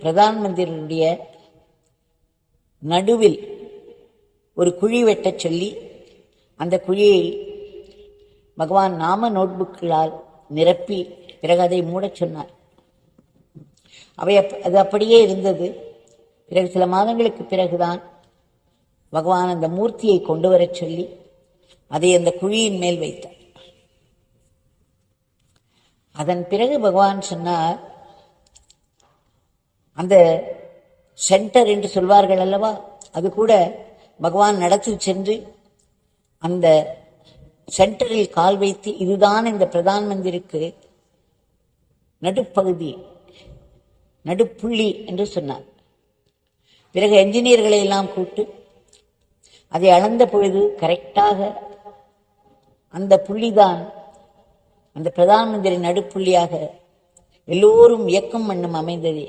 பிரதான் மந்திரியுடைய நடுவில் ஒரு குழி வெட்டச் சொல்லி அந்த குழியை பகவான் நாம நோட்புக்களால் நிரப்பி பிறகு அதை மூடச் சொன்னார். அவை அப்- அது அப்படியே இருந்தது. பிறகு சில மாதங்களுக்கு பிறகுதான் பகவான் அந்த மூர்த்தியை கொண்டு வரச் சொல்லி அதை அந்த குழியின் மேல் வைத்தார். அதன் பிறகு பகவான் சொன்னார் அந்த சென்டர் என்று சொல்வார்கள் அல்லவா? அது கூட பகவான் நடத்தி சென்று அந்த சென்டரில் கால் வைத்து இதுதான் இந்த பிரதான் மந்திரிக்கு நடுப்பகுதி நடுப்புள்ளி என்று சொன்னார். பிறகு என்ஜினியர்களை எல்லாம் கூட்டு அதை அளந்த பொழுது கரெக்டாக அந்த புள்ளிதான் அந்த பிரதான் மந்திரி நடுப்புள்ளியாக எல்லோரும் இயக்கம் மண்ணும் அமைந்தது.